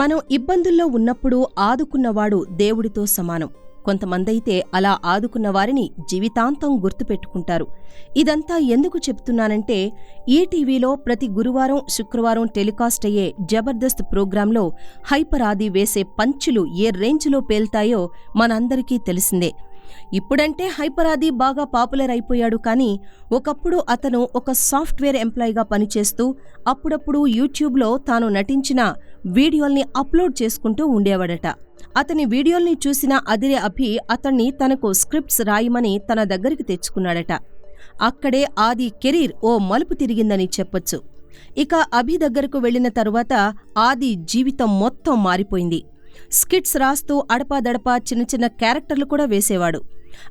మనం ఇబ్బందుల్లో ఉన్నప్పుడు ఆదుకున్నవాడు దేవుడితో సమానం. కొంతమందైతే అలా ఆదుకున్న వారిని జీవితాంతం గుర్తుపెట్టుకుంటారు. ఇదంతా ఎందుకు చెప్తున్నానంటే ఈటీవీలో ప్రతి గురువారం శుక్రవారం టెలికాస్ట్ అయ్యే జబర్దస్త్ ప్రోగ్రాంలో హైపర్ ఆది వేసే పంచులు ఏ రేంజ్లో పేల్తాయో మనందరికీ తెలిసిందే. ఇప్పుడంటే హైపరాది బాగా పాపులర్ అయిపోయాడు కానీ ఒకప్పుడు అతను ఒక సాఫ్ట్వేర్ ఎంప్లాయీగా పనిచేస్తూ అప్పుడప్పుడు యూట్యూబ్లో తాను నటించిన వీడియోల్ని అప్లోడ్ చేసుకుంటూ ఉండేవాడట. అతని వీడియోల్ని చూసిన అదిరే అభి అతన్ని తనకు స్క్రిప్ట్స్ రాయమని తన దగ్గరికి తెచ్చుకున్నాడట. అక్కడే ఆది కెరీర్ ఓ మలుపు తిరిగిందని చెప్పొచ్చు. ఇక అభి దగ్గరకు వెళ్ళిన తరువాత ఆది జీవితం మొత్తం మారిపోయింది. స్కిట్స్ రాస్తూ అడపాదడపా చిన్న చిన్న క్యారెక్టర్లు కూడా వేసేవాడు.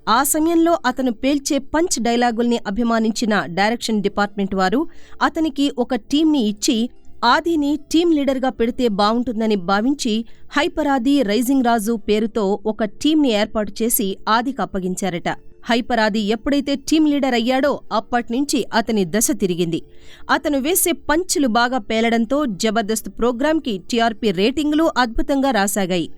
ఆ సమయంలో అతను పేల్చే పంచ్ డైలాగుల్ని అభిమానించిన డైరెక్షన్ డిపార్ట్మెంట్ వారు అతనికి ఒక టీంని ఇచ్చి ఆదిని టీం లీడర్గా పెడితే బావుంటుందని భావించి హైపర్ ఆది రైజింగ్ రాజు పేరుతో ఒక టీంని ఏర్పాటు చేసి ఆదికి అప్పగించారట. హైపర్ ఆది ఎప్పుడైతే టీం లీడర్ అయ్యాడో అప్పట్నుంచి అతని దశ తిరిగింది. అతను వేసే పంచులు బాగా పేలడంతో జబర్దస్త్ ప్రోగ్రాంకి టీఆర్పీ రేటింగ్లు అద్భుతంగా రాసాగాయి.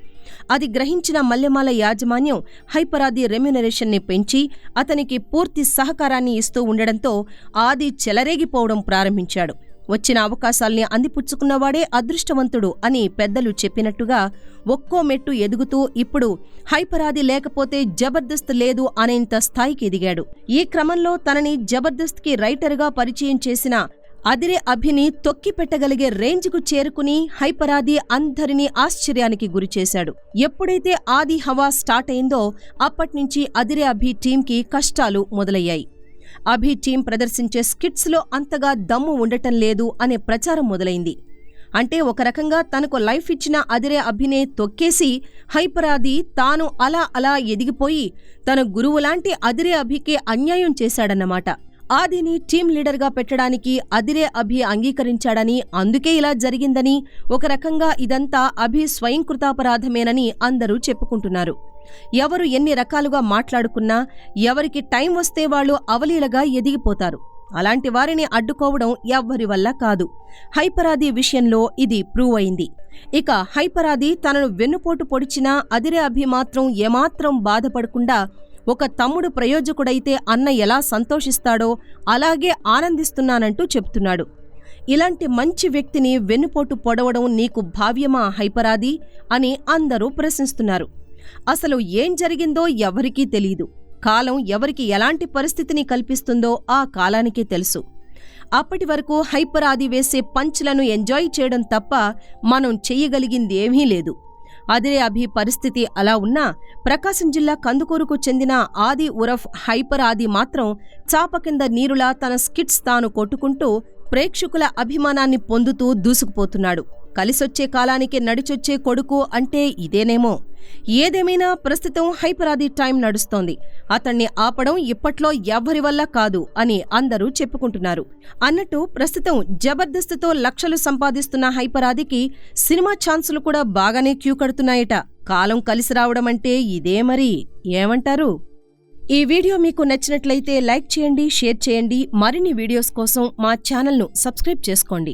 అది గ్రహించిన మల్లెమాల యాజమాన్యం హైపరాది రెమ్యునరేషన్ని పెంచి అతనికి పూర్తి సహకారాన్ని ఇస్తూ ఉండడంతో ఆది చెలరేగిపోవడం ప్రారంభించాడు. వచ్చిన అవకాశాల్ని అందిపుచ్చుకున్నవాడే అదృష్టవంతుడు అని పెద్దలు చెప్పినట్టుగా ఒక్కో మెట్టు ఎదుగుతూ ఇప్పుడు హైపరాది లేకపోతే జబర్దస్త్ లేదు అనేంత స్థాయికి ఎదిగాడు. ఈ క్రమంలో తనని జబర్దస్త్కి రైటర్గా పరిచయం చేసిన అదిరే అభిని తొక్కి పెట్టగలిగే రేంజ్కు చేరుకుని హైపరాది అందరినీ ఆశ్చర్యానికి గురిచేశాడు ఎప్పుడైతే ఆది హవా స్టార్ట్ అయిందో అప్పట్నుంచి అదిరే అభి టీంకి కష్టాలు మొదలయ్యాయి. అభి టీం ప్రదర్శించే స్కిట్స్లో అంతగా దమ్ము ఉండటం లేదు అనే ప్రచారం మొదలైంది. అంటే ఒక రకంగా తనకు లైఫ్ ఇచ్చిన అదిరే అభినే తొక్కేసి హైపరాది తాను అలా అలా ఎదిగిపోయి తన గురువులాంటి అదిరే అభికే అన్యాయం చేశాడన్నమాట. ఆదిని టీం లీడర్గా పెట్టడానికి అదిరే అభి అంగీకరించాడని అందుకే ఇలా జరిగిందని ఒక రకంగా ఇదంతా అభి స్వయంకృతాపరాధమేనని అందరూ చెప్పుకుంటున్నారు. ఎవరు ఎన్ని రకాలుగా మాట్లాడుకున్నా ఎవరికి టైం వస్తే వాళ్ళు అవలీలగా ఎదిగిపోతారు. అలాంటి వారిని అడ్డుకోవడం ఎవ్వరి వల్ల కాదు. హైపరాది విషయంలో ఇది ప్రూవ్ అయింది. ఇక హైపరాది తనను వెన్నుపోటు పొడిచినా అదిరే అభి మాత్రం ఏమాత్రం బాధపడకుండా ఒక తమ్ముడు ప్రయోజకుడైతే అన్న ఎలా సంతోషిస్తాడో అలాగే ఆనందిస్తున్నానంటూ చెప్తున్నాడు. ఇలాంటి మంచి వ్యక్తిని వెన్నుపోటు పొడవడం నీకు భావ్యమా హైపరాది? అని అందరూ ప్రశ్నిస్తున్నారు. అసలు ఏం జరిగిందో ఎవరికీ తెలీదు. కాలం ఎవరికి ఎలాంటి పరిస్థితిని కల్పిస్తుందో ఆ కాలానికే తెలుసు. అప్పటి వరకు హైపర్ ఆది వేసే పంచ్లను ఎంజాయ్ చేయడం తప్ప మనం చెయ్యగలిగిందేమీ లేదు. అదిరే అభి పరిస్థితి అలా ఉన్నా ప్రకాశం జిల్లా కందుకూరుకు చెందిన ఆది ఉరఫ్ హైపర్ ఆది మాత్రం చాప కింద నీరులా తన స్కిట్స్ తాను కొట్టుకుంటూ ప్రేక్షకుల అభిమానాన్ని పొందుతూ దూసుకుపోతున్నాడు. కలిసొచ్చే కాలానికి నడిచొచ్చే కొడుకు అంటే ఇదేనేమో. ఏదేమైనా ప్రస్తుతం హైపరాది టైం నడుస్తోంది. అతన్ని ఆపడం ఇప్పట్లో ఎవ్వరి వల్ల కాదు అని అందరూ చెప్పుకుంటున్నారు. అన్నట్టు ప్రస్తుతం జబర్దస్త్తో లక్షలు సంపాదిస్తున్న హైపరాదికి సినిమా ఛాన్సులు కూడా బాగానే క్యూ కడుతున్నాయట. కాలం కలిసి రావడం అంటే ఇదే మరి. ఏమంటారు? ఈ వీడియో మీకు నచ్చినట్లయితే లైక్ చేయండి షేర్ చేయండి. మరిన్ని వీడియోస్ కోసం మా ఛానల్ను సబ్స్క్రైబ్ చేసుకోండి.